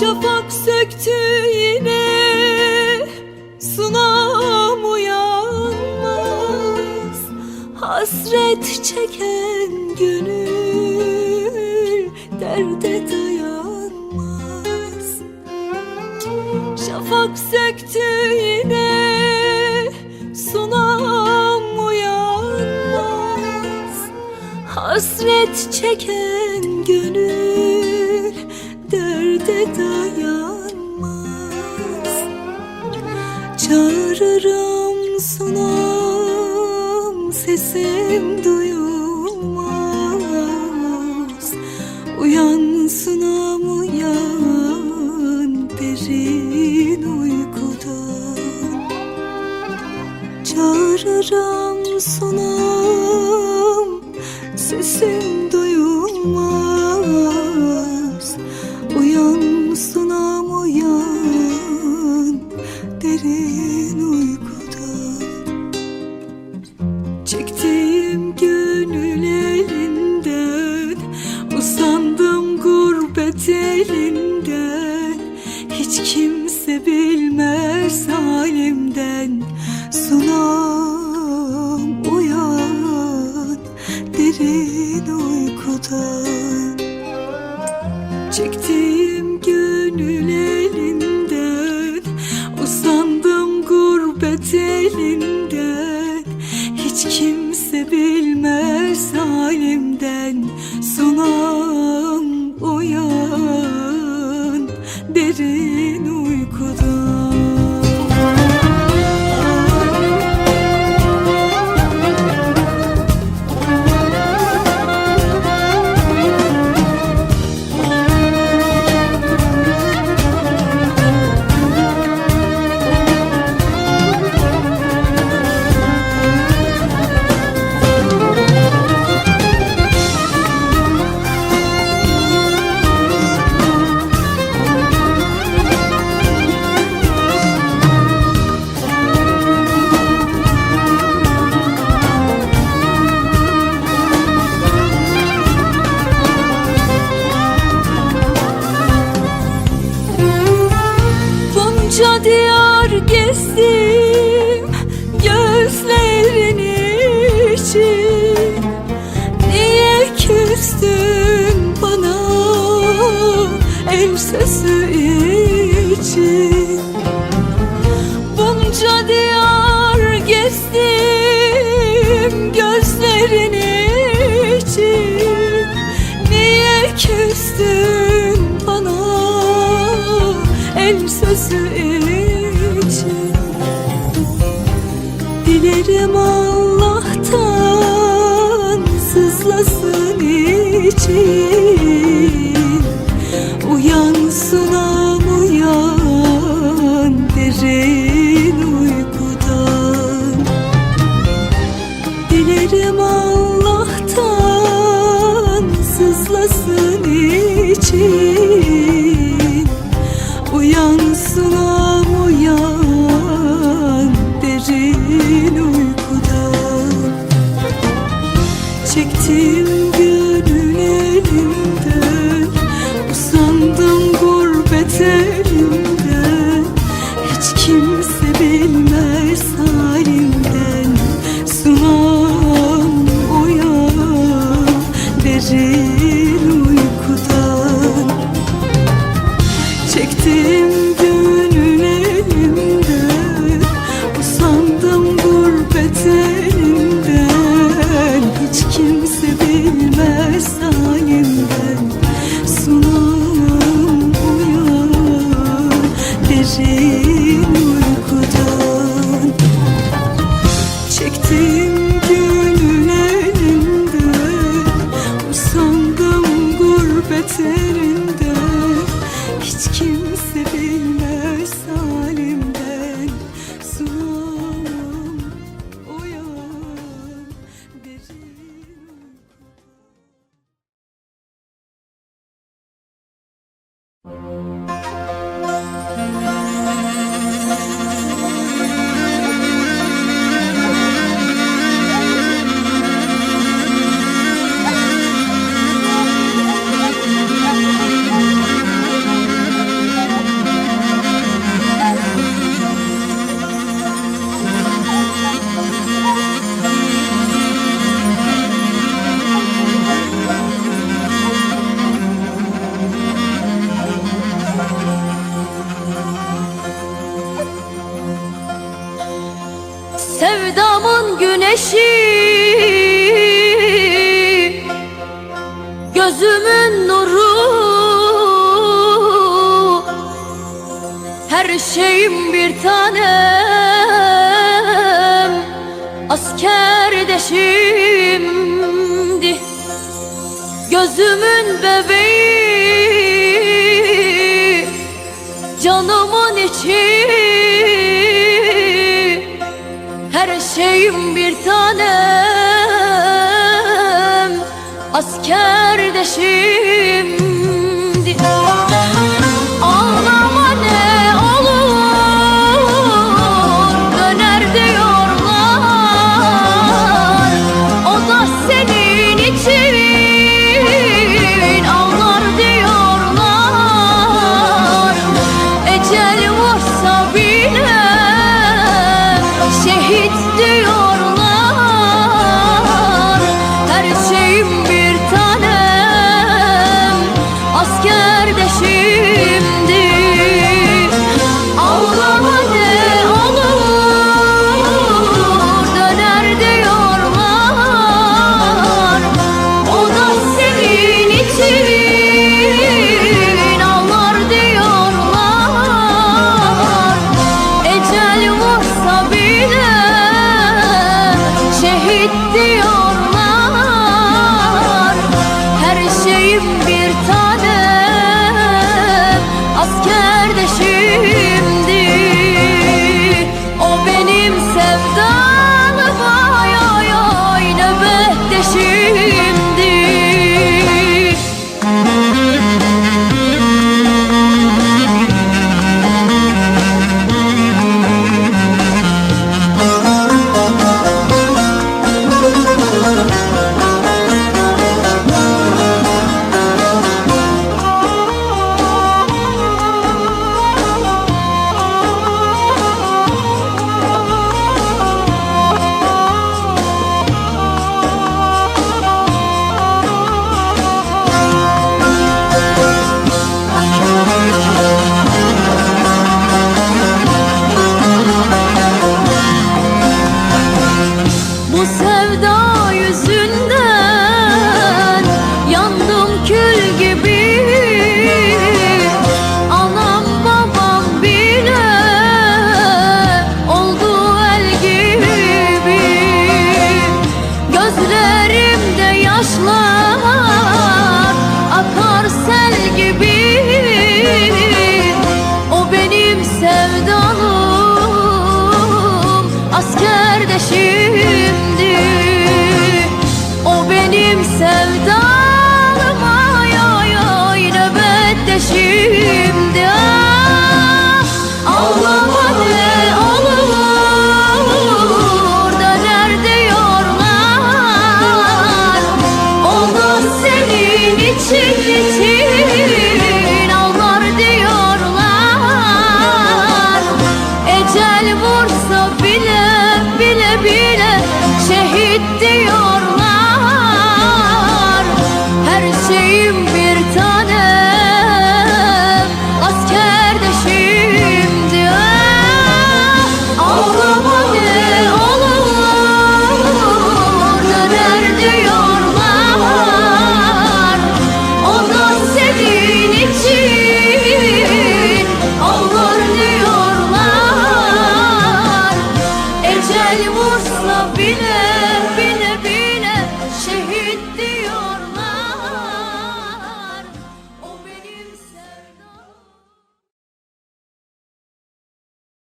Şafak söktü Şafak söktü yine. Sunam uyanmaz. Hasret çeken gönül derde dayanmaz. Çağırırım sunam sesim duyulmaz sunam sesim duyulmaz gönül elinden Usandım gurbet elinden. Hiç kimse bilmez halimden el sesi için. Bunca diyar gezdim gözlerin için. Niye küstün bana el sözü için? Dilerim Allah'tan sızlasın için Çektim gönül elimden Usandım gurbet gözlerin uykudan. Çektiğim güneşi. Gözümün nuru. Her şeyim bir tanem. Asker de Gözümün bebeği. Canımın içi. Her şeyim bir tanem. Askerdeşim love. sevdan see